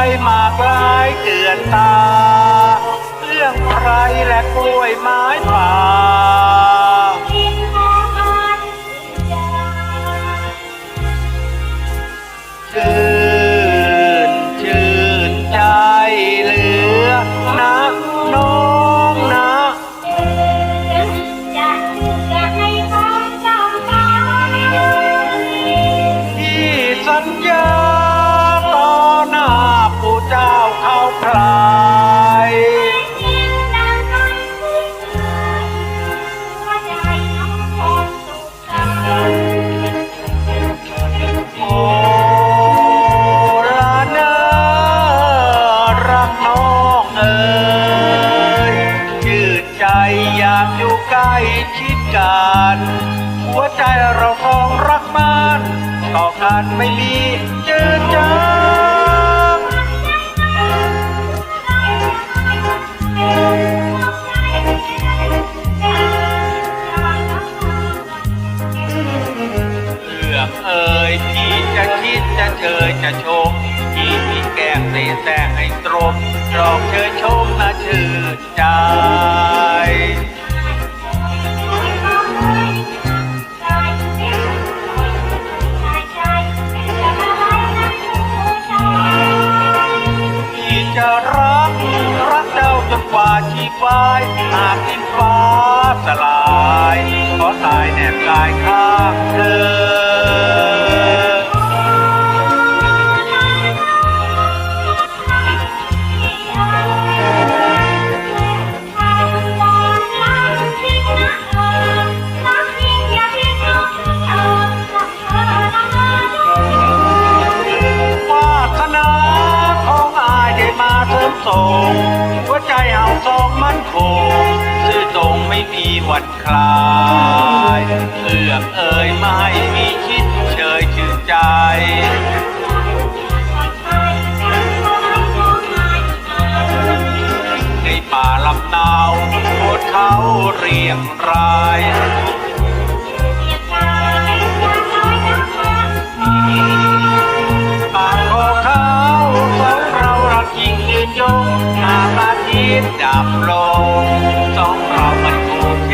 อยมากลายเกลื่อนตา เรื่องใครและกล้วยไม้ป่า อยู่ใกล้ชิดกัน หัวใจเราสองรักมันต่อกันไม่มีจืดจางเรื่องเอ่ยที่จะคิดจะเชยจะชมที่มีแก้มเตะแสงให้ตรงรองเชยชมน่าชื่นใจ จนกว่าชีพายหากดินฟ้าสลาย ขอตายแนบกายข้างเธอ มาเสริมส่งหัวใจเฮาสองมันคงซื่อตรงไม่มีวันคลายเอื้อมเอ่ยไม่มีคิดเชยชื่นใจในป่าลำนาวโคดเขาเรียงราย นยงหน้าตาทีดับลงสองเรามันโอเค